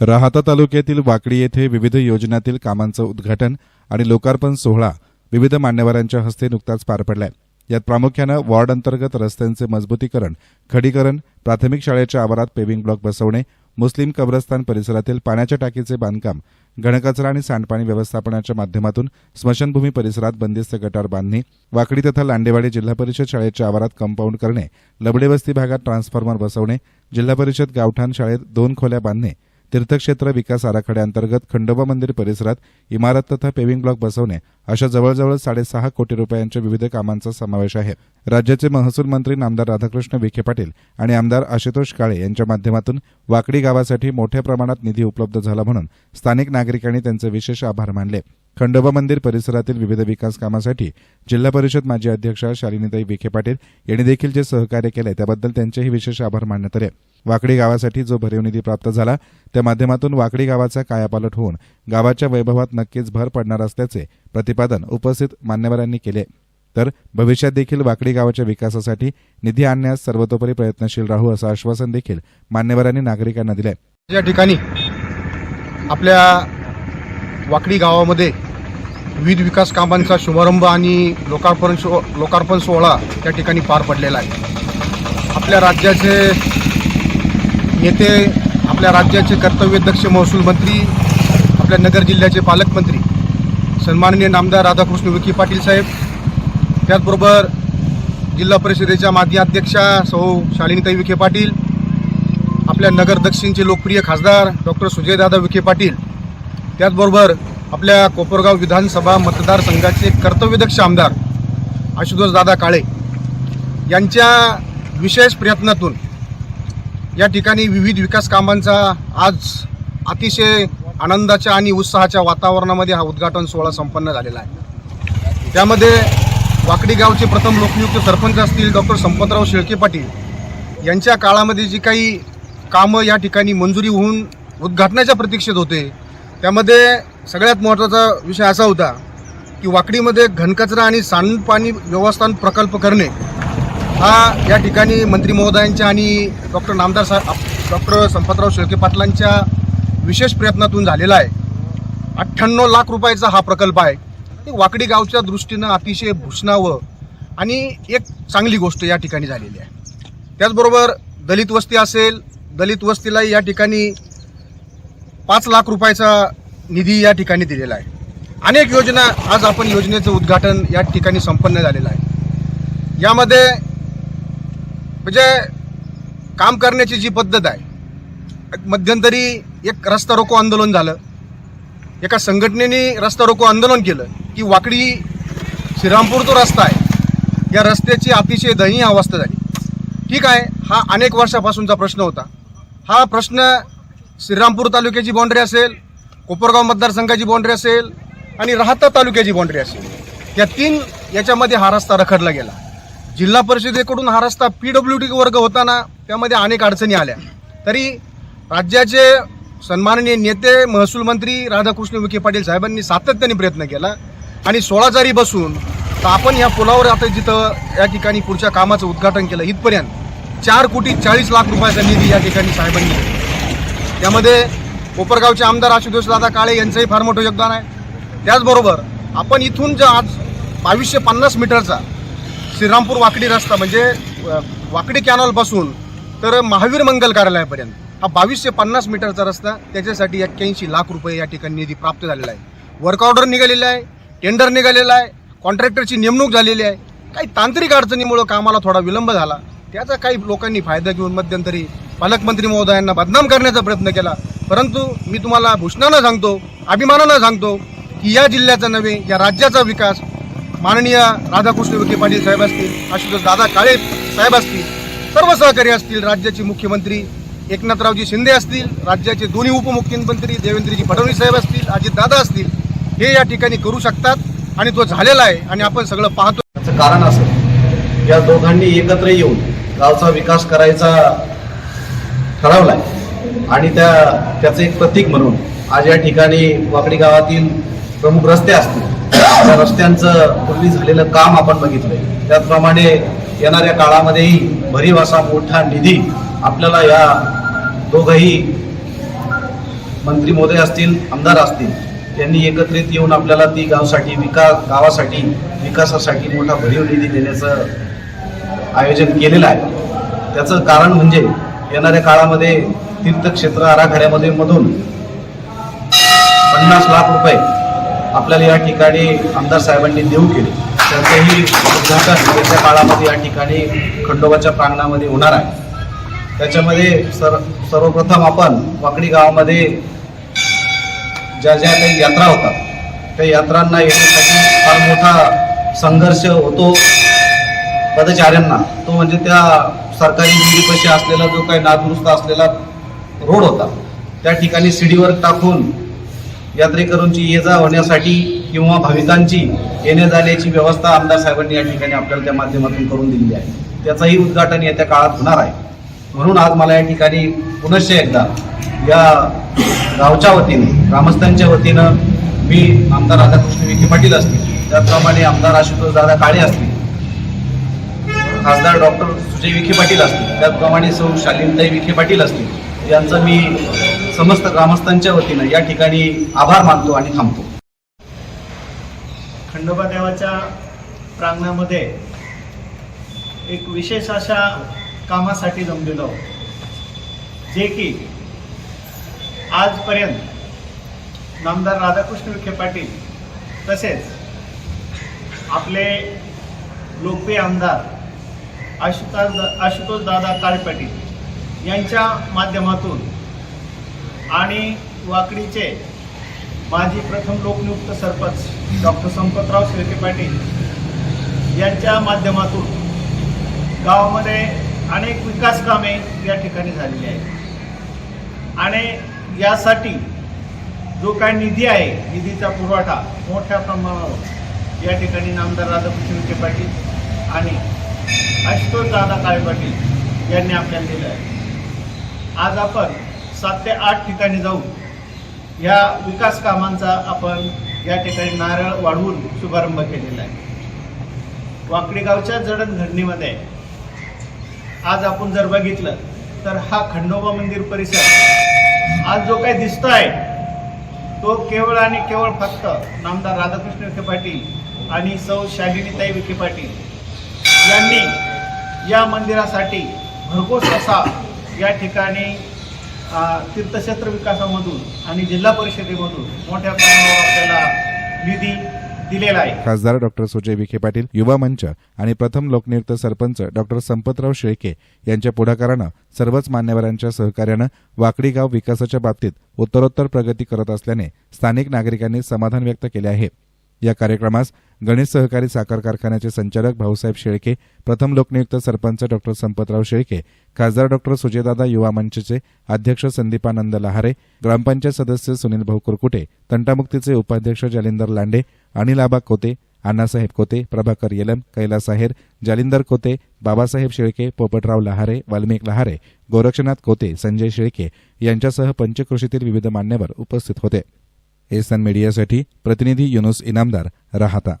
राहाता तालुक्यातील वाकडी येथे विविध योजनातील कामांचं उद्घाटन आणि लोकार्पण सोहळा विविध मान्यवरांच्या हस्ते नुकताच पार पडलाय. यात प्रामुख्यानं वॉर्ड अंतर्गत रस्त्यांचे मजबूतीकरण खडीकरण प्राथमिक शाळेच्या आवारात पेविंग ब्लॉक बसवणे मुस्लिम कब्रस्तान परिसरातील पाण्याच्या टाकीचे बांधकाम घनकचरा आणि सांडपाणी व्यवस्थापनाच्या माध्यमातून स्मशानभूमी परिसरात बंदिस्त गटार बांधणी वाकडी तथा लांडेवाडी जिल्हा परिषद शाळेच्या आवारात कंपाऊंड करणे लबडेवस्ती भागात ट्रान्सफॉर्मर बसवणे जिल्हा परिषद गावठाण शाळेत दोन खोल्या बांधणे तीर्थक्षेत्र विकास आराखड्याअंतर्गत खंडोबा मंदिर परिसरात इमारत तथा पेविंग ब्लॉक बसवणे अशा जवळजवळ साडेसहा कोटी रुपयांच्या विविध कामांचा समावेश आहे. राज्याचे महसूल मंत्री नामदार राधाकृष्ण विखे पाटील आणि आमदार आशुतोष काळे यांच्या माध्यमातून वाकडी गावासाठी मोठ्या प्रमाणात निधी उपलब्ध झाला म्हणून स्थानिक नागरिकांनी त्यांचे विशेष आभार मानले. खंडोबा मंदिर परिसरातील विविध विकास कामासाठी जिल्हा परिषद माजी अध्यक्षा शालिनीताई विखे पाटील यांनी देखील जे सहकार्य केले त्याबद्दल त्यांचेही विशेष आभार मानण्यात आले. वाकडी गावासाठी जो भरीव निधी प्राप्त झाला त्या माध्यमातून वाकडी गावाचा कायापालट होऊन गावाच्या वैभवात नक्कीच भर पडणार असल्याचे प्रतिपादन उपस्थित मान्यवरांनी केले. तर भविष्यात देखील वाकडी गावाच्या विकासासाठी निधी आणण्यास सर्वतोपरी प्रयत्नशील राहू असं आश्वासन देखील मान्यवरांनी नागरिकांना दिले या ठिकाणी आपल्या वाकडी गावामध्ये विविध विकास कामांचा शुभारंभ आणि लोकार्पण सो लोकार्पण सोहळा त्या ठिकाणी पार पडलेला आहे. आपल्या राज्याचे नेते आपल्या राज्याचे कर्तव्यदक्ष महसूल मंत्री आपल्या नगर जिल्ह्याचे पालकमंत्री सन्माननीय नामदार राधाकृष्ण विखे पाटील साहेब त्याचबरोबर जिल्हा परिषदेच्या माजी अध्यक्षा सौ शालिनीताई विखे पाटील आपल्या नगर दक्षिणचे लोकप्रिय खासदार डॉक्टर सुजयदादा विखे पाटील त्याचबरोबर आपल्या कोपरगाव विधानसभा मतदारसंघाचे कर्तव्यदक्ष आमदार आशुतोष दादा काळे यांच्या विशेष प्रयत्नातून या ठिकाणी विविध विकास कामांचा आज अतिशय आनंदाच्या आणि उत्साहाच्या वातावरणामध्ये हा उद्घाटन सोहळा संपन्न झालेला आहे. त्यामध्ये वाकडी गावचे प्रथम लोकनियुक्त सरपंच असतील डॉक्टर संपतराव शेळके पाटील यांच्या काळामध्ये जी काही कामं या ठिकाणी मंजुरी होऊन उद्घाटनाच्या प्रतीक्षेत होते त्यामध्ये सगळ्यात महत्त्वाचा विषय असा होता की वाकडीमध्ये घनकचरा आणि सांडपाणी व्यवस्थापन प्रकल्प करणे हा या ठिकाणी मंत्री महोदयांच्या आणि डॉक्टर नामदार सा डॉक्टर संपतराव शेळके पाटलांच्या विशेष प्रयत्नातून झालेला आहे. अठ्ठ्याण्णव लाख रुपयाचा हा प्रकल्प आहे. ते वाकडी गावच्या दृष्टीनं अतिशय भूषणावं आणि एक चांगली गोष्ट या ठिकाणी झालेली आहे. त्याचबरोबर दलित वस्ती असेल दलित वस्तीला या ठिकाणी पाच लाख रुपयाचा निधी या ठिकाणी दिलेला आहे. अनेक योजना आज आपण योजनेचं उद्घाटन या ठिकाणी संपन्न झालेलं आहे. यामध्ये म्हणजे काम करण्याची जी पद्धत आहे मध्यंतरी एक रस्ता रोको आंदोलन झालं. एका संघटनेने रस्ता रोको आंदोलन केलं की वाकडी श्रीरामपूर तो रस्ता आहे. या रस्त्याची अतिशय दयनीय अवस्था झाली. ठीक आहे हा अनेक वर्षापासूनचा प्रश्न होता. हा प्रश्न श्रीरामपूर तालुक्याची बाँड्री असेल कोपरगाव मतदारसंघाची बाँड्री असेल आणि राहता तालुक्याची बाँड्री असेल. या तीन याच्यामध्ये हा रस्ता रखडला गेला. जिल्हा परिषदेकडून हा रस्ता पी डब्ल्यू डी वर्ग होताना त्यामध्ये अनेक अडचणी आल्या. तरी राज्याचे सन्माननीय नेते महसूल मंत्री राधाकृष्ण विखे पाटील साहेबांनी सातत्याने प्रयत्न केला आणि सोळा जारी बसून तर आपण या पुलावर आता जिथं या ठिकाणी पुढच्या कामाचं उद्घाटन केलं इथपर्यंत चार कोटी चाळीस लाख रुपयाचा निधी या ठिकाणी साहेबांनी दिला. त्यामध्ये कोपरगावचे आमदार आशुतोष दादा काळे यांचंही फार मोठं योगदान आहे. त्याचबरोबर आपण इथून जे आज बावीसशे पन्नास मीटरचा श्रीरामपूर वाकडी रस्ता म्हणजे वाकडी कॅनॉलपासून तर महावीर मंगल कार्यालयापर्यंत हा बावीसशे पन्नास मीटरचा रस्ता त्याच्यासाठी एक्क्याऐंशी लाख रुपये या ठिकाणी निधी प्राप्त झालेला आहे. वर्क ऑर्डर निघालेला आहे टेंडर निघालेला आहे कॉन्ट्रॅक्टरची नेमणूक झालेली आहे. काही तांत्रिक अडचणीमुळं कामाला थोडा विलंब झाला. त्याचा काही लोकांनी फायदा घेऊन मध्यंतरी पालकमंत्री महोदयांना बदनाम करण्याचा प्रयत्न केला. परंतु मी तुम्हाला भूषणानं सांगतो अभिमानानं सांगतो की या जिल्ह्याचा नव्हे या राज्याचा विकास माननीय राधाकृष्ण विखे पाटील साहेब असतील आशुतोष दादा काळे साहेब असतील सर्व सहकारी असतील राज्याचे मुख्यमंत्री एकनाथरावजी शिंदे असतील राज्याचे दोन्ही उपमुख्यमंत्री देवेंद्रजी फडणवीस साहेब असतील अजितदादा असतील हे या ठिकाणी करू शकतात आणि तो झालेला आहे आणि आपण सगळं पाहतो. त्याचं कारण असं या दोघांनी एकत्र येऊन गावचा विकास करायचा ठरवलाय. आणि त्या त्याचं एक प्रतीक म्हणून आज या ठिकाणी वाकडी गावातील प्रमुख रस्ते असतील. त्या रस्त्यांचं पूर्वी झालेलं काम आपण बघितलंय. त्याचप्रमाणे येणाऱ्या काळामध्येही भरीव असा मोठा निधी आपल्याला या दोघही मंत्री महोदय असतील आमदार असतील यांनी एकत्रित येऊन आपल्याला ती गावसाठी विकास गावासाठी विकासासाठी मोठा भरीव निधी देण्याचं आयोजन केलेलं आहे. त्याचं कारण म्हणजे येणाऱ्या काळामध्ये तीर्थक्षेत्र आराखड्यामध्ये मधून पन्नास लाख रुपये आपल्याला या ठिकाणी आमदार साहेबांनी देऊ केले. त्यांचंही उद्घाटन येत्या काळामध्ये या ठिकाणी खंडोबाच्या प्रांगणामध्ये होणार आहे. त्याच्यामध्ये सर सर्वप्रथम आपण वाकडी गावामध्ये ज्या ज्या काही यात्रा होतात त्या यात्रांना येण्यासाठी फार मोठा संघर्ष होतो. पदचाऱ्यांना तो म्हणजे त्या सरकारी विहिरीपाशी असलेला जो काही नादुरुस्त असलेला रोड होता त्या ठिकाणी सीडीवर टाकून यात्रेकरूंची ये जा होण्यासाठी किंवा भाविकांची येणे जाण्याची व्यवस्था आमदार साहेबांनी या ठिकाणी आपल्याला त्या माध्यमातून करून दिलेली आहे. त्याचंही उद्घाटन येत्या काळात होणार आहे. म्हणून आज मला या ठिकाणी पुनश्च एकदा या गावच्या वतीने ग्रामस्थांच्या वतीनं मी आमदार राधाकृष्ण विखे पाटील असतील त्याचप्रमाणे आमदार आशुतोष दादा काळे असतील खासदार डॉक्टर जे विखे पाटील असतील त्याचप्रमाणे सौ शालीनताई विखे पाटील असतील यांचं मी समस्त ग्रामस्थांच्या वतीनं या ठिकाणी आभार मानतो आणि थांबतो. खंडोबा देवाच्या प्रांगणामध्ये एक विशेष अशा कामासाठी जमलेलो जे की आजपर्यंत नामदार राधाकृष्ण विखे पाटील तसेच आपले लोकप्रिय आमदार आशुतोष आशुतोष दादा काळे पाटील यांच्या माध्यमातून आणि वाकडीचे माजी प्रथम लोकनियुक्त सरपंच डॉक्टर संपतराव शेळके पाटील यांच्या माध्यमातून गावामध्ये अनेक विकास कामे या ठिकाणी झालेली आहेत. आणि यासाठी जो काय निधी आहे निधीचा पुरवठा मोठ्या प्रमाणावर या ठिकाणी नामदार राधाकृष्ण विखे पाटील आणि आशुतोष दादा काळे पाटील यांनी आपल्याला दिलं आहे. आज आपण सात ते आठ ठिकाणी जाऊ या विकास कामांचा आपण या ठिकाणी नारळ वाढवून शुभारंभ केलेला आहे. वाकडीगावच्या जडणघडणीमध्ये आज आपण जर बघितलं तर हा खंडोबा मंदिर परिसर आज जो काही दिसतो आहे तो केवळ आणि केवळ फक्त नामदार राधाकृष्ण विखे पाटील आणि सौ शालिनीताई विखे पाटील यांनी या मंदिरासाठी भरघोस असा या ठिकाणी तीर्थक्षेत्र विकासामधून आणि जिल्हा परिषदेमधून मोठ्या प्रमाणावर आपल्याला निधी दिलेला आहे. खासदार डॉक्टर सुजय विखे पाटील युवा मंच आणि प्रथम लोकनियुक्त सरपंच डॉक्टर संपतराव शेळके यांच्या पुढाकारानं सर्वच मान्यवरांच्या सहकार्यानं वाकडी गाव विकासाच्या बाबतीत उत्तरोत्तर प्रगती करत असल्याने स्थानिक नागरिकांनी समाधान व्यक्त केले आहे. या कार्यक्रमास गणेश सहकारी साखर कारखान्याचे संचालक भाऊसाहेब शेळके प्रथम लोकनियुक्त सरपंच डॉक्टर संपतराव शेळके खासदार डॉक्टर सुजयदादा युवा मंचचे अध्यक्ष संदीपानंद लहारे ग्रामपंचायत सदस्य सुनील भाऊ कुरकुटे तंटामुक्तीचे उपाध्यक्ष जालिंदर लांडे अनिल आबा कोते अण्णासाहेब कोते प्रभाकर येलम कैलास आहेर जालिंदर कोते बाबासाहेब शेळके पोपटराव लहारे वाल्मिक लहारे गोरक्षनाथ कोते संजय शेळके यांच्यासह पंचकृषीतील विविध मान्यवर उपस्थित होते. एसन मीडियासाठी प्रतिनिधी युनुस इनामदार राहता.